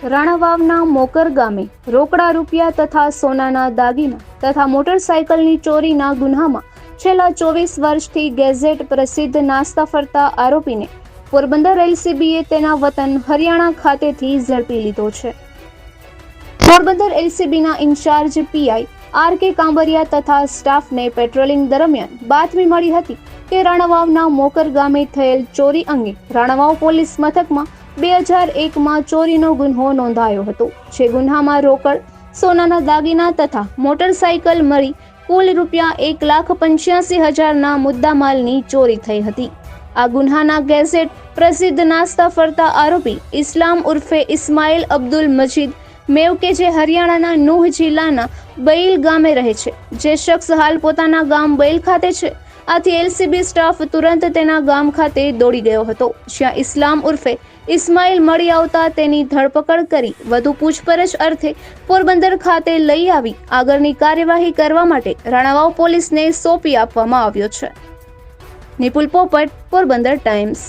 રાણાવાવના મોકર ગામે રોકડા રૂપિયા તથા સોનાના દાગીના તથા મોટરસાયકલની ચોરીના ગુન્હામાં છેલ્લા ચોવીસ વર્ષથી ગેઝેટ પ્રસિદ્ધ નાસ્તા ફરતા આરોપીને પોરબંદર એલસીબીએ તેના વતન હરિયાણા ખાતેથી ઝડપી લીધો છે. Porbandar એલસીબીના in charge PI R K Kambaria તથા સ્ટાફને પેટ્રોલિંગ દરમિયાન બાતમી મળી હતી કે રાણાવાવના મોકર ગામે થયેલ ચોરી અંગે રાણાવાવ પોલીસ મથકમાં બે હજાર એકમાં ચોરીનો ગુન્હો નોંધાયો હતો. જે ગુન્હામાં રોકડ, સોનાના દાગીના તથા મોટરસાયકલ મળી કુલ રૂપિયા એક લાખ પંચ્યાસી હજારના મુદ્દામાલની ચોરી થઈ હતી. આ ગુન્હાના ગેઝેટ પ્રસિદ્ધ નાસ્તા ફરતા આરોપી ઇસ્લામ ઉર્ફે ઇસ્માઇલ અબ્દુલ મજીદ મેવ કે જે હરિયાણાના નુહ જિલ્લાના બૈલ ગામે રહે છે. જે શખ્સ હાલ પોતાના ગામ બૈલ ખાતે છે. આથી એલસીબી સ્ટાફ તુરંત તેના ગામ ખાતે દોડી ગયો હતો. જ્યાં ઇસ્લામ ઉર્ફે ઇસ્માઇલ મળી આવતા તેની ધરપકડ કરી વધુ પૂછપરછ અર્થે પોરબંદર ખાતે લઈ આવી. આગળની કાર્યવાહી કરવા માટે રાણાવાવ પોલીસને સોંપી આપવામાં આવ્યો છે. નિપુલ પોપટ, પોરબંદર ટાઈમ્સ.